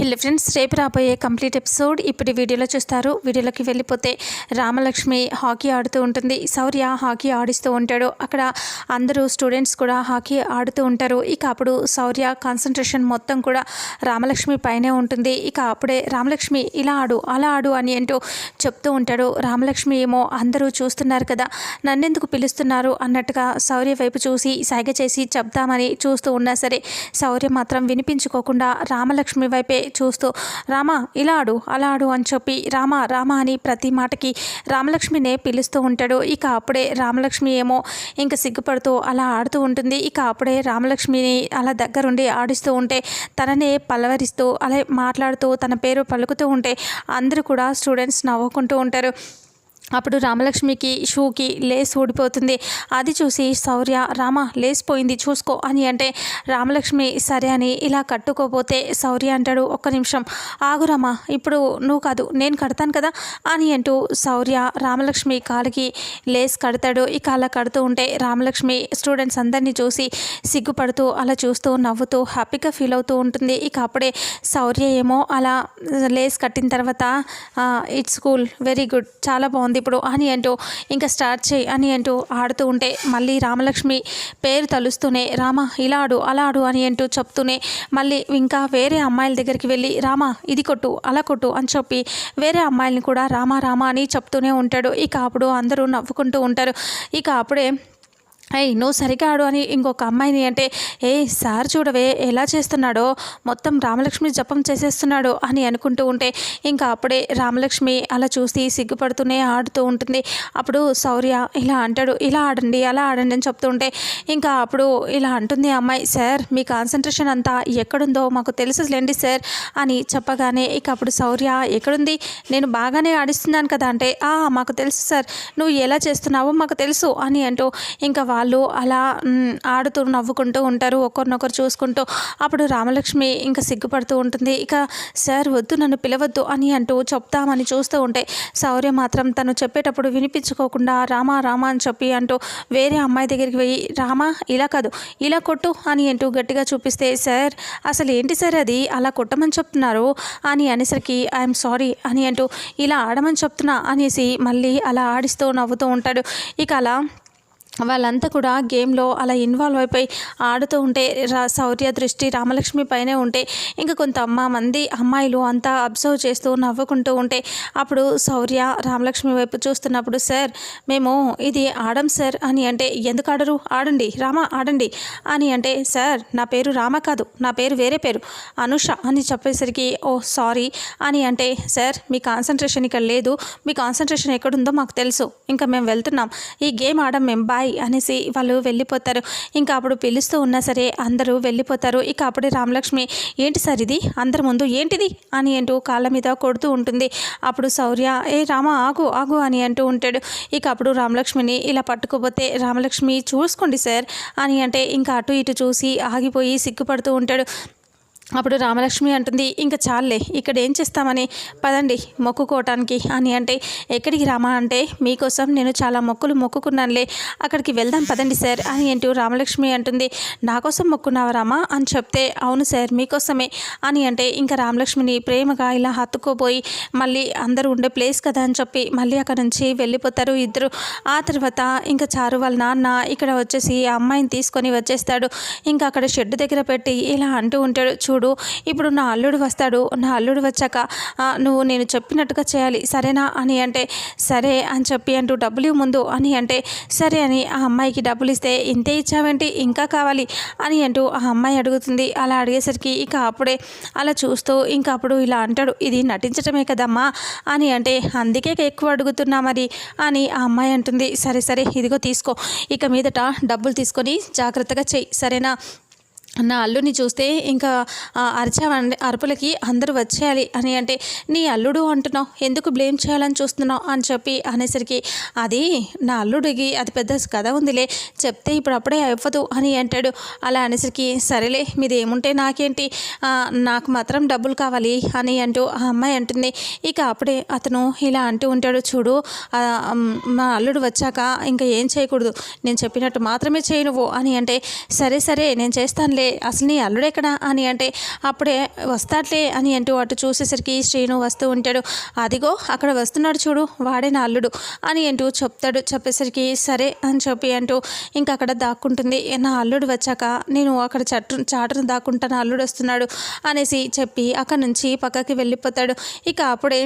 Hello friends రేపు రాబోయే complete episode ఇప్పుడు వీడియోలో చూస్తారు. వీడియోలోకి వెళ్ళిపోతే రామలక్ష్మి హాకీ ఆడుతూ ఉంటుంది. శౌర్య హాకీ ఆడిస్తూ ఉంటాడు. అక్కడ అందరూ స్టూడెంట్స్ కూడా హాకీ ఆడుతూ ఉంటారు. ఇక అప్పుడు శౌర్య కాన్సన్ట్రేషన్ మొత్తం కూడా రామలక్ష్మి పైనే ఉంటుంది. ఇక అప్పుడే రామలక్ష్మి ఇలా ఆడు అలా ఆడు అని ఏంటో చెప్తూ ఉంటాడు. రామలక్ష్మి ఏమో అందరూ చూస్తున్నారు కదా నన్నెందుకు పిలుస్తున్నారు అన్నట్టుగా శౌర్య వైపు చూసి సైగ చేసి చెప్దామని చూస్తూ ఉన్నా సరే శౌర్య మాత్రం వినిపించుకోకుండా రామలక్ష్మి వైపే చూస్తూ రామ ఇలా ఆడు అలా ఆడు అని చెప్పి రామ రామ అని ప్రతి మాటకి రామలక్ష్మినే పిలుస్తూ ఉంటాడు. ఇక అప్పుడే రామలక్ష్మి ఏమో ఇంక సిగ్గుపడుతూ అలా ఆడుతూ ఉంటుంది. ఇక అప్పుడే రామలక్ష్మిని అలా దగ్గరుండి ఆడిస్తూ ఉంటే తననే పలవరిస్తూ అలా మాట్లాడుతూ తన పేరు పలుకుతూ ఉంటే అందరూ కూడా స్టూడెంట్స్ నవ్వుకుంటూ ఉంటారు. అప్పుడు రామలక్ష్మికి షూకి లేస్ ఊడిపోతుంది. అది చూసి శౌర్య రామ లేస్ పోయింది చూసుకో అని అంటే రామలక్ష్మి సరే అని ఇలా కట్టుకోపోతే శౌర్య అంటాడు ఒక్క నిమిషం. ఆగు రామ ఇప్పుడు నువ్వు కాదు నేను కడతాను కదా అని అంటూ శౌర్య రామలక్ష్మి కాలికి లేస్ కడతాడు. ఇక అలా కడుతూ ఉంటే రామలక్ష్మి స్టూడెంట్స్ అందరినీ చూసి సిగ్గుపడుతూ అలా చూస్తూ నవ్వుతూ హ్యాపీగా ఫీల్ అవుతూ ఉంటుంది. ఇక అప్పుడే శౌర్య ఏమో అలా లేస్ కట్టిన తర్వాత ఇట్స్ కూల్ వెరీ గుడ్ చాలా బాగుంది ఇప్పుడు అని అంటూ ఇంకా స్టార్ట్ చేయి అని అంటూ ఆడుతూ ఉంటే మళ్ళీ రామలక్ష్మి పేరు తలుస్తూనే రామ ఇలా ఆడు అలా ఆడు అని అంటూ చెప్తూనే మళ్ళీ ఇంకా వేరే అమ్మాయిల దగ్గరికి వెళ్ళి రామ ఇది కొట్టు అలా కొట్టు అని చెప్పి వేరే అమ్మాయిలని కూడా రామ రామ అని చెప్తూనే ఉంటాడు. ఇక అప్పుడు అందరూ నవ్వుకుంటూ ఉంటారు. ఇక అప్పుడే ఏయ్ నువ్వు సరిగా ఆడు అని ఇంకొక అమ్మాయిని అంటే ఏ సార్ చూడవే ఎలా చేస్తున్నాడో? మొత్తం రామలక్ష్మి జపం చేసేస్తున్నాడు అని అనుకుంటూ ఉంటే ఇంకా అప్పుడే రామలక్ష్మి అలా చూసి సిగ్గుపడుతూనే ఆడుతూ ఉంటుంది. అప్పుడు శౌర్య ఇలా అంటాడు ఇలా ఆడండి అలా ఆడండి అని చెప్తూ ఉంటే ఇంకా అప్పుడు ఇలా అంటుంది ఆ అమ్మాయి సార్ మీ కాన్సన్ట్రేషన్ అంతా ఎక్కడుందో మాకు తెలుసులేండి సార్ అని చెప్పగానే ఇక అప్పుడు శౌర్య ఎక్కడుంది? నేను బాగానే ఆడిస్తున్నాను కదా అంటే ఆ మాకు తెలుసు సార్. నువ్వు ఎలా చేస్తున్నావో మాకు తెలుసు అని అంటూ ఇంకా వాళ్ళు అలా ఆడుతూ నవ్వుకుంటూ ఉంటారు ఒకరినొకరు చూసుకుంటూ. అప్పుడు రామలక్ష్మి ఇంకా సిగ్గుపడుతూ ఉంటుంది. ఇక సార్ వద్దు నన్ను పిలవద్దు అని అంటూ చెప్తామని చూస్తూ ఉంటే శౌర్య మాత్రం తను చెప్పేటప్పుడు వినిపించుకోకుండా రామా రామా అని చెప్పి అంటూ వేరే అమ్మాయి దగ్గరికి పోయి రామా ఇలా కాదు ఇలా కొట్టు అని అంటూ గట్టిగా చూపిస్తే సార్ అసలు ఏంటి సార్ అది? అలా కొట్టమని చెప్తున్నారు అని అనేసరికి ఐఎమ్ సారీ అని అంటూ ఇలా ఆడమని చెప్తున్నా అనేసి మళ్ళీ అలా ఆడిస్తూ నవ్వుతూ ఉంటాడు. ఇక అలా వాళ్ళంతా కూడా గేమ్లో అలా ఇన్వాల్వ్ అయిపోయి ఆడుతూ ఉంటే రా శౌర్య దృష్టి రామలక్ష్మి పైనే ఉంటే ఇంకా కొంత అమ్మ మంది అమ్మాయిలు అంతా అబ్జర్వ్ చేస్తూ నవ్వుకుంటూ ఉంటే అప్పుడు శౌర్య రామలక్ష్మి వైపు చూస్తున్నప్పుడు సార్ మేము ఇది ఆడం సార్ అని అంటే ఎందుకు ఆడరు? ఆడండి రామ ఆడండి అని అంటే సార్ నా పేరు రామ కాదు నా పేరు వేరే పేరు అనుష అని చెప్పేసరికి ఓ సారీ అని అంటే సార్ మీ కాన్సన్ట్రేషన్ ఇక్కడ లేదు మీ కాన్సన్ట్రేషన్ ఎక్కడుందో మాకు తెలుసు ఇంకా మేము వెళ్తున్నాం ఈ గేమ్ ఆడం మేము బాయ్ అనేసి వాళ్ళు వెళ్ళిపోతారు. ఇంకా అప్పుడు పిలుస్తూ ఉన్నా సరే అందరూ వెళ్ళిపోతారు. ఇక అప్పుడే రామలక్ష్మి ఏంటి సార్ ఇది? అందరి ముందు ఏంటిది? అని అంటూ కాళ్ళ మీద కొడుతూ ఉంటుంది. అప్పుడు శౌర్య ఏ రామ ఆగు ఆగు అని అంటూ ఉంటాడు. ఇక అప్పుడు రామలక్ష్మిని ఇలా పట్టుకోపోతే రామలక్ష్మి చూసుకోండి సార్ అని అంటే ఇంకా అటు ఇటు చూసి ఆగిపోయి సిగ్గుపడుతూ ఉంటాడు. అప్పుడు రామలక్ష్మి అంటుంది ఇంకా చాలే ఇక్కడ ఏం చేస్తామని? పదండి మొక్కుకోవటానికి. అని అంటే ఎక్కడికి రామా? అంటే మీకోసం నేను చాలా మొక్కులు మొక్కుకున్నానులే అక్కడికి వెళ్దాం పదండి సార్. అని అంటూ రామలక్ష్మి అంటుంది నా కోసం మొక్కున్నావా రామా? అని చెప్తే అవును సార్ మీకోసమే. అని అంటే ఇంకా రామలక్ష్మిని ప్రేమగా ఇలా హత్తుకోపోయి మళ్ళీ అందరూ ఉండే ప్లేస్ కదా అని చెప్పి మళ్ళీ అక్కడ నుంచి వెళ్ళిపోతారు ఇద్దరు. ఆ తర్వాత ఇంకా చారు వాళ్ళ నాన్న ఇక్కడ వచ్చేసి ఆ అమ్మాయిని తీసుకొని వచ్చేస్తాడు. ఇంకా అక్కడ షెడ్ దగ్గర పెట్టి ఇలా అంటూ ఉంటాడు చూడు ఇప్పుడు నా అల్లుడు వస్తాడు నా అల్లుడు వచ్చాక నువ్వు నేను చెప్పినట్టుగా చేయాలి సరేనా? అని అంటే సరే అని చెప్పి అంటూ డబ్బులు ముందు అని అంటే సరే అని ఆ అమ్మాయికి డబ్బులు ఇస్తే ఇంతే ఇచ్చావేంటి? ఇంకా కావాలి? అని అంటూ ఆ అమ్మాయి అడుగుతుంది. అలా అడిగేసరికి ఇక అప్పుడే అలా చూస్తూ ఇంకా అప్పుడు ఇలా అంటాడు ఇది నటించటమే కదమ్మా? అని అంటే అందుకే ఎక్కువ అడుగుతున్నా మరి అని ఆ అమ్మాయి అంటుంది. సరే సరే ఇదిగో తీసుకో ఇక మీదట డబ్బులు తీసుకొని జాగ్రత్తగా చెయ్యి సరేనా? నా అల్లుని చూస్తే ఇంకా ఆ, అరిచావండి అరుపులకి అందరూ వచ్చేయాలి అని అంటే నీ అల్లుడు అంటున్నావు ఎందుకు బ్లేమ్ చేయాలని చూస్తున్నావు? అని చెప్పి అనేసరికి అది నా అల్లుడికి అది పెద్ద కథ ఉందిలే చెప్తే ఇప్పుడు అప్పుడే అవ్వదు అని అంటాడు. అలా అనేసరికి సరేలే మీది ఏముంటే నాకేంటి నాకు మాత్రం డబ్బులు కావాలి అని అంటూ ఆ అమ్మాయి అంటుంది. ఇక అప్పుడే అతను ఇలా అంటూ ఉంటాడు చూడు మా అల్లుడు వచ్చాక ఇంకా ఏం చేయకూడదు నేను చెప్పినట్టు మాత్రమే చేయనువు అని అంటే సరే సరే నేను చేస్తానులే వస్తానులే అసలు నీ అల్లుడు ఎక్కడా అని అంటే అప్పుడే వస్తాడులే అని అంటూ అటు చూసేసరికి శ్రీను వస్తూ ఉంటాడు. అదిగో అక్కడ వస్తున్నాడు చూడు వాడే నా అల్లుడు అని అంటూ చెప్తాడు. చెప్పేసరికి సరే అని చెప్పి అంటూ ఇంకా అక్కడ దాక్కుంటుంది. నా అల్లుడు వచ్చాక నేను అక్కడ చట్టు చాటును దాక్కుంటాను అల్లుడు వస్తున్నాడు అనేసి చెప్పి అక్కడ నుంచి పక్కకి వెళ్ళిపోతాడు. ఇక అప్పుడే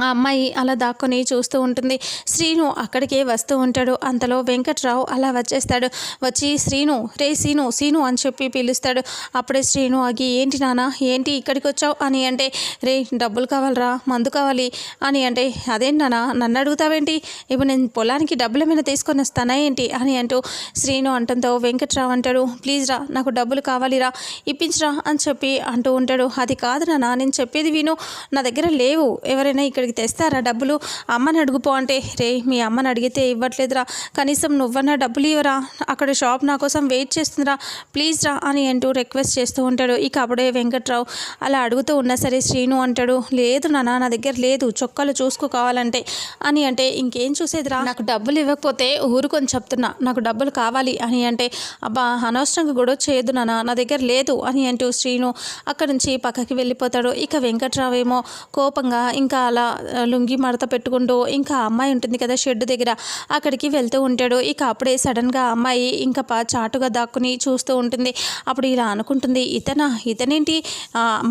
ఆ అమ్మాయి అలా దాక్కొని చూస్తూ ఉంటుంది. శ్రీను అక్కడికే వస్తూ ఉంటాడు. అంతలో వెంకట్రావు అలా వచ్చేస్తాడు. వచ్చి శ్రీను రే శ్రీను శ్రీను అని చెప్పి పిలుస్తాడు. అప్పుడే శ్రీను ఆగి ఏంటి నాన్న ఏంటి ఇక్కడికి వచ్చావు అని అంటే రే డబ్బులు కావాలరా మందు కావాలి అని అంటే అదేంటి నాన్న నన్ను అడుగుతావేంటి? ఇప్పుడు నేను పొలానికి డబ్బులు ఏమైనా తీసుకొని వస్తానా ఏంటి? అని అంటూ శ్రీను అంటంతో వెంకట్రావు అంటాడు ప్లీజ్ రా నాకు డబ్బులు కావాలిరా ఇప్పించరా అని చెప్పి అంటూ ఉంటాడు. అది కాదు నాన్న నేను చెప్పేది విను నా దగ్గర లేవు ఎవరైనా ఇక్కడ ఇక్కడికి తెస్తారా డబ్బులు? అమ్మని అడుగుపో అంటే రే మీ అమ్మని అడిగితే ఇవ్వట్లేదురా. కనీసం నువ్వన్నా డబ్బులు ఇవ్వరా? అక్కడ షాప్ నా కోసం వెయిట్ చేస్తుందిరా. ప్లీజ్ రా అని అంటూ రిక్వెస్ట్ చేస్తూ ఉంటాడు. ఇక అప్పుడే వెంకట్రావు అలా అడుగుతూ ఉన్నా సరే శ్రీను అంటాడు లేదు నాన్న నా దగ్గర లేదు. చొక్కాలు చూసుకో కావాలంటే. అని అంటే ఇంకేం చూసేదిరా? నాకు డబ్బులు ఇవ్వకపోతే ఊరుకొని చెప్తున్నా. నాకు డబ్బులు కావాలి. అని అంటే అబ్బా అనవసరంగా గొడవ చేయదు నాన్న. నా దగ్గర లేదు. అని అంటూ శ్రీను అక్కడి నుంచి పక్కకి వెళ్ళిపోతాడు. ఇక వెంకట్రావు ఏమో కోపంగా ఇంకా అలా లుంగి మడత పెట్టుకుంటూ ఇంకా అమ్మాయి ఉంటుంది కదా షెడ్ దగ్గర అక్కడికి వెళ్తూ ఉంటాడు. ఇక అప్పుడే సడన్గా అమ్మాయి ఇంకా చాటుగా దాక్కుని చూస్తూ ఉంటుంది. అప్పుడు ఇలా అనుకుంటుంది ఇతనా? ఇతనేంటి?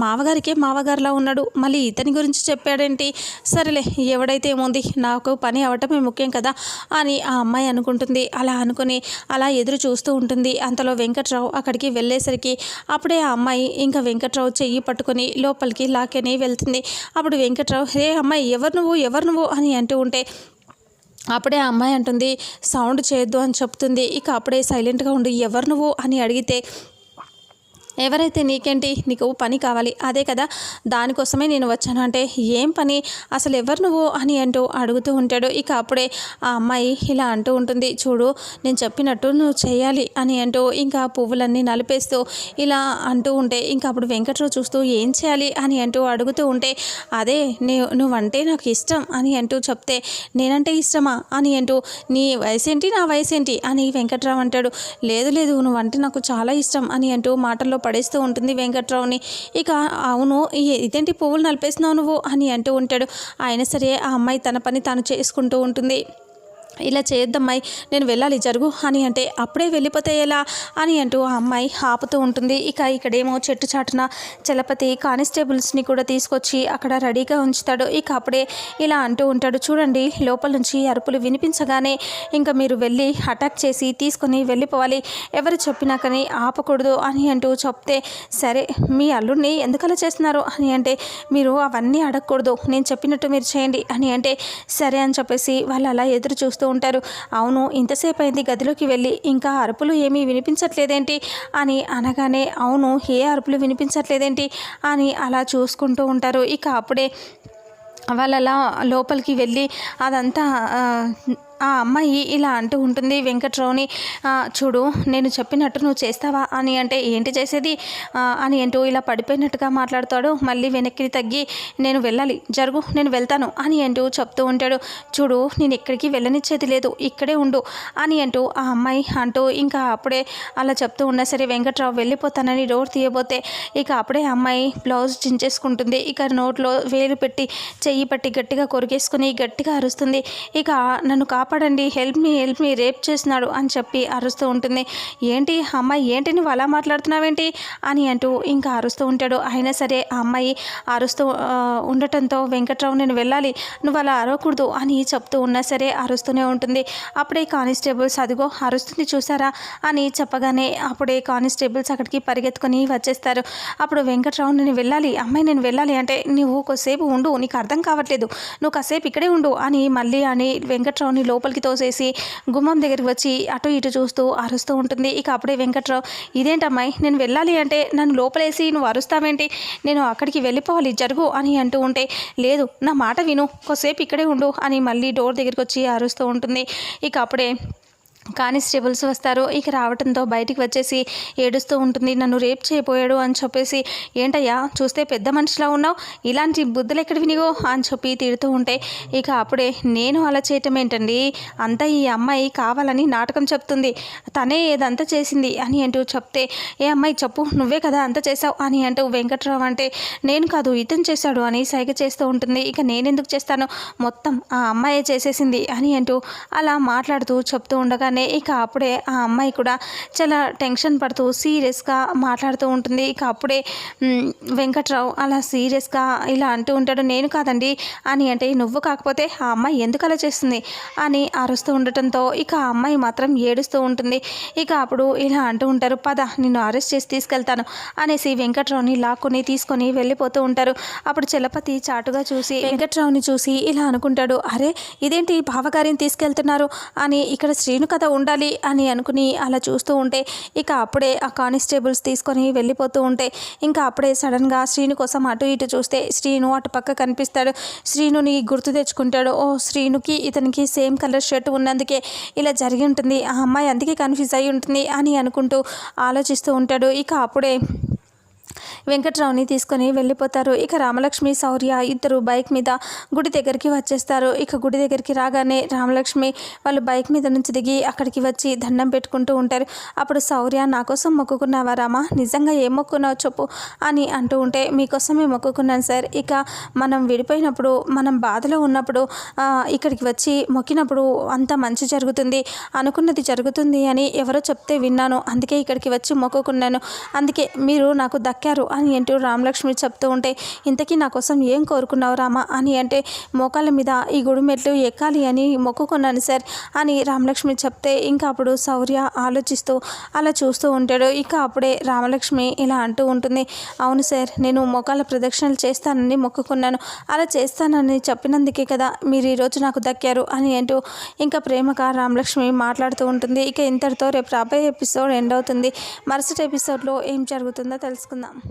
మావగారికే మావగారిలా ఉన్నాడు. మళ్ళీ ఇతని గురించి చెప్పాడేంటి? సరేలే ఎవడైతే ఏముంది? నాకు పని అవటమే ముఖ్యం కదా అని ఆ అమ్మాయి అనుకుంటుంది. అలా అనుకుని అలా ఎదురు చూస్తూ ఉంటుంది. అంతలో వెంకట్రావు అక్కడికి వెళ్ళేసరికి అప్పుడే ఆ అమ్మాయి ఇంకా వెంకట్రావు చెయ్యి పట్టుకొని లోపలికి లాక్కొని వెళ్తుంది. అప్పుడు వెంకట్రావు హే అమ్మాయి ఎవరు నువ్వు ఎవరు నువ్వు అని అంటూ ఉంటే అప్పుడే ఆ అమ్మాయి అంటుంది సౌండ్ చేయొద్దు అని చెప్తుంది. ఇక అప్పుడే సైలెంట్గా ఉండి ఎవరు నువ్వు? అని అడిగితే ఎవరైతే నీకేంటి నీకు పని కావాలి అదే కదా దానికోసమే నేను వచ్చాను. అంటే ఏం పని? అసలు ఎవరు నువ్వు అని అంటూ అడుగుతూ ఉంటాడు. ఇక అప్పుడే ఆ అమ్మాయి ఇలా అంటూ ఉంటుంది. చూడు నేను చెప్పినట్టు నువ్వు చేయాలి అని అంటూ ఇంకా పువ్వులన్నీ నలిపేస్తూ ఇలా అంటూ ఉంటే ఇంకా అప్పుడు వెంకట్రావు చూస్తూ ఏం చేయాలి అని అంటూ అడుగుతూ ఉంటే అదే నీ నువ్వంటే నాకు ఇష్టం అని అంటూ చెప్తే నేనంటే ఇష్టమా అని అంటూ నీ వయసేంటి నా వయసేంటి అని వెంకట్రావు అంటాడు. లేదు లేదు నువ్వంటే నాకు చాలా ఇష్టం అని అంటూ మాటల్లో పడేస్తూ ఉంటుంది వెంకట్రావుని. ఇక అవును ఇదేంటి పువ్వులు నలిపేస్తున్నావు నువ్వు? అని అంటూ ఉంటాడు. అయినా సరే ఆ అమ్మాయి తన పని తాను చేసుకుంటూ ఉంటుంది. ఇలా చేయొద్దమ్మాయి నేను వెళ్ళాలి జరుగు అని అంటే అప్పుడే వెళ్ళిపోతే ఎలా? అని అంటూ ఆ అమ్మాయి ఆపుతూ ఉంటుంది. ఇక ఇక్కడేమో చెట్టు చాటున చలపతి కానిస్టేబుల్స్ని కూడా తీసుకొచ్చి అక్కడ రెడీగా ఉంచుతాడు. ఇక అప్పుడే ఇలా అంటూ ఉంటాడు చూడండి లోపల నుంచి అరుపులు వినిపించగానే ఇంకా మీరు వెళ్ళి అటాక్ చేసి తీసుకొని వెళ్ళిపోవాలి. ఎవరు చెప్పినా కానీ ఆపకూడదు అని అంటూ చెప్తే సరే మీ అల్లుడిని ఎందుకలా చేస్తున్నారు? అని అంటే మీరు అవన్నీ అడగకూడదు. నేను చెప్పినట్టు మీరు చేయండి అని అంటే సరే అని చెప్పేసి వాళ్ళు అలా ఎదురు చూస్తూ ఉంటారు. అవును ఇంతసేపు అయింది గదిలోకి వెళ్ళి ఇంకా అరుపులు ఏమీ వినిపించట్లేదేంటి? అని అనగానే అవును ఏ అరుపులు వినిపించట్లేదేంటి? అని అలా చూసుకుంటూ ఉంటారు. ఇక అప్పుడే వాళ్ళలా లోపలికి వెళ్ళి అదంతా ఆ, అమ్మాయి ఇలా అంటూ ఉంటుంది వెంకట్రావుని చూడు నేను చెప్పినట్టు నువ్వు చేస్తావా అని అంటే ఏంటి చేసేది? అని అంటూ ఇలా పడిపోయినట్టుగా మాట్లాడతాడు. మళ్ళీ వెనక్కి తగ్గి నేను వెళ్ళాలి జరుగు నేను వెళ్తాను అని అంటూ చెప్తూ ఉంటాడు. చూడు నేను ఎక్కడికి వెళ్ళనిచ్చేది లేదు ఇక్కడే ఉండు అని అంటూ ఆ అమ్మాయి అంటూ ఇంకా అప్పుడే అలా చెప్తూ ఉన్నా సరే వెంకట్రావు వెళ్ళిపోతానని డోర్ తీయబోతే ఇక అప్పుడే ఆ అమ్మాయి బ్లౌజ్ చించేసుకుంటుంది. ఇక నోట్లో వేలు పెట్టి చెయ్యి పట్టి గట్టిగా కొరికేసుకుని గట్టిగా అరుస్తుంది. ఇక నన్ను కాపాడండి help me help me rape చేస్తున్నాడు అని చెప్పి అరుస్తూ ఉంటుంది. ఏంటి అమ్మాయి ఏంటి నువ్వు అలా మాట్లాడుతున్నావేంటి? అని అంటూ ఇంకా అరుస్తూ ఉంటాడు. అయినా సరే ఆ అమ్మాయి అరుస్తూ ఉండటంతో వెంకట్రావు నేను వెళ్ళాలి. నువ్వు అలా అరవకూడదు అని చెప్తూ ఉన్నా సరే అరుస్తూనే ఉంటుంది. అప్పుడే కానిస్టేబుల్స్ అదిగో అరుస్తుంది చూసారా? అని చెప్పగానే అప్పుడే కానిస్టేబుల్స్ అక్కడికి పరిగెత్తుకొని వచ్చేస్తారు. అప్పుడు వెంకట్రావు నేను వెళ్ళాలి. అమ్మాయి నేను వెళ్ళాలి. అంటే నువ్వు కొద్దిసేపు ఉండు. నీకు అర్థం కావట్లేదు. నువ్వు కాసేపు ఇక్కడే ఉండు అని మళ్ళీ అని వెంకట్రావుని లోపలికి తోసేసి గుమ్మం దగ్గరికి వచ్చి అటు ఇటు చూస్తూ అరుస్తూ ఉంటుంది. ఇక అప్పుడే వెంకట్రావు ఇదేంటమ్మాయి? నేను వెళ్ళాలి అంటే నన్ను లోపలేసి నువ్వు అరుస్తావేంటి? నేను అక్కడికి వెళ్ళిపోవాలి జరుగు అని అంటూ ఉంటే లేదు నా మాట విను కొద్దిసేపు ఇక్కడే ఉండు అని మళ్ళీ డోర్ దగ్గరికి వచ్చి అరుస్తూ ఉంటుంది. ఇక అప్పుడే కానిస్టేబుల్స్ వస్తారు. ఇక రావడంతో బయటికి వచ్చేసి ఏడుస్తూ ఉంటుంది. నన్ను రేప్ చేయబోయాడు అని చెప్పేసి ఏంటయ్యా చూస్తే పెద్ద మనిషిలా ఉన్నావు. ఇలాంటి బుద్ధులు ఎక్కడ వినిగో అని చెప్పి తిడుతూ ఉంటే ఇక అప్పుడే నేను అలా చేయటం ఏంటండి? అంతా ఈ అమ్మాయి కావాలని నాటకం చెప్తుంది. తనే ఏదంతా చేసింది? అని అంటూ చెప్తే ఏ అమ్మాయి చెప్పు. నువ్వే కదా అంత చేసావు అని అంటూ వెంకట్రావు అంటే నేను కాదు ఇతను చేశాడు అని సైగ చేస్తూ ఉంటుంది. ఇక నేనెందుకు చేస్తాను? మొత్తం ఆ అమ్మాయే చేసేసింది అని అంటూ అలా మాట్లాడుతూ చెప్తూ ఉండగా అనగానే ఇక అప్పుడే ఆ అమ్మాయి కూడా చాలా టెన్షన్ పడుతూ సీరియస్గా మాట్లాడుతూ ఉంటుంది. ఇక అప్పుడే వెంకట్రావు అలా సీరియస్గా ఇలా అంటూ ఉంటాడు. నేను కాదండి అని అంటే నువ్వు కాకపోతే ఆ అమ్మాయి ఎందుకు అలా చేస్తుంది? అని అరుస్తూ ఉండటంతో ఇక ఆ అమ్మాయి మాత్రం ఏడుస్తూ ఉంటుంది. ఇక అప్పుడు ఇలా అంటూ ఉంటారు పద నిన్ను అరెస్ట్ చేసి తీసుకెళ్తాను అనేసి వెంకట్రావుని లాక్కుని తీసుకొని వెళ్ళిపోతూ ఉంటారు. అప్పుడు చలపతి చాటుగా చూసి వెంకట్రావుని చూసి ఇలా అనుకుంటాడు. అరే ఇదేంటి బావగారిని తీసుకెళ్తున్నారు? అని ఇక్కడ శ్రీను కథ ఉండాలి అని అనుకుని అలా చూస్తూ ఉంటే ఇక అప్పుడే ఆ కానిస్టేబుల్స్ తీసుకొని వెళ్ళిపోతూ ఉంటే ఇంకా అప్పుడే సడన్గా శ్రీను కోసం అటు ఇటు చూస్తే శ్రీను అటు పక్క కనిపిస్తాడు. శ్రీనుని గుర్తు తెచ్చుకుంటాడు. ఓ శ్రీనుకి ఇతనికి సేమ్ కలర్ షర్ట్ ఉన్నందుకే ఇలా జరిగి ఉంటుంది. ఆ అమ్మాయి అందుకే కన్ఫ్యూజ్ అయి ఉంటుంది అని అనుకుంటూ ఆలోచిస్తూ ఉంటాడు. ఇక అప్పుడే వెంకట్రావుని తీసుకొని వెళ్ళిపోతారు. ఇక రామలక్ష్మి శౌర్య ఇద్దరు బైక్ మీద గుడి దగ్గరికి వచ్చేస్తారు. ఇక గుడి దగ్గరికి రాగానే రామలక్ష్మి వాళ్ళు బైక్ మీద నుంచి దిగి అక్కడికి వచ్చి దండం పెట్టుకుంటూ ఉంటారు. అప్పుడు శౌర్య నా కోసం మొక్కుకున్నావా రామా? నిజంగా ఏం మొక్కున్నావు చెప్పు అని అంటూ ఉంటే మీకోసమే మొక్కుకున్నాను సార్. ఇక మనం విడిపోయినప్పుడు మనం బాధలో ఉన్నప్పుడు ఇక్కడికి వచ్చి మొక్కినప్పుడు అంత మంచి జరుగుతుంది. అనుకున్నది జరుగుతుంది అని ఎవరో చెప్తే విన్నాను. అందుకే ఇక్కడికి వచ్చి మొక్కుకున్నాను. అందుకే మీరు నాకు దక్కారు. అని అంటూ రామలక్ష్మి చెప్తూ ఉంటే ఇంతకీ నా కోసం ఏం కోరుకున్నావు రామా? అని అంటే మోకాల మీద ఈ గుడి మెట్లు ఎక్కాలి అని మొక్కుకున్నాను సార్ అని రామలక్ష్మి చెప్తే ఇంకా అప్పుడు శౌర్య ఆలోచిస్తూ అలా చూస్తూ ఉంటాడు. ఇక అప్పుడే రామలక్ష్మి ఇలా అంటూ ఉంటుంది అవును సార్ నేను మోకాల ప్రదక్షిణలు చేస్తానని మొక్కుకున్నాను. అలా చేస్తానని చెప్పినందుకే కదా మీరు ఈరోజు నాకు దక్కారు అని అంటూ ఇంకా ప్రేమగా రామలక్ష్మి మాట్లాడుతూ ఉంటుంది. ఇక ఇంతటితో రేపు రాబోయే ఎపిసోడ్ ఎండ్ అవుతుంది. మరుసటి ఎపిసోడ్లో ఏం జరుగుతుందో తెలుసుకుందాం.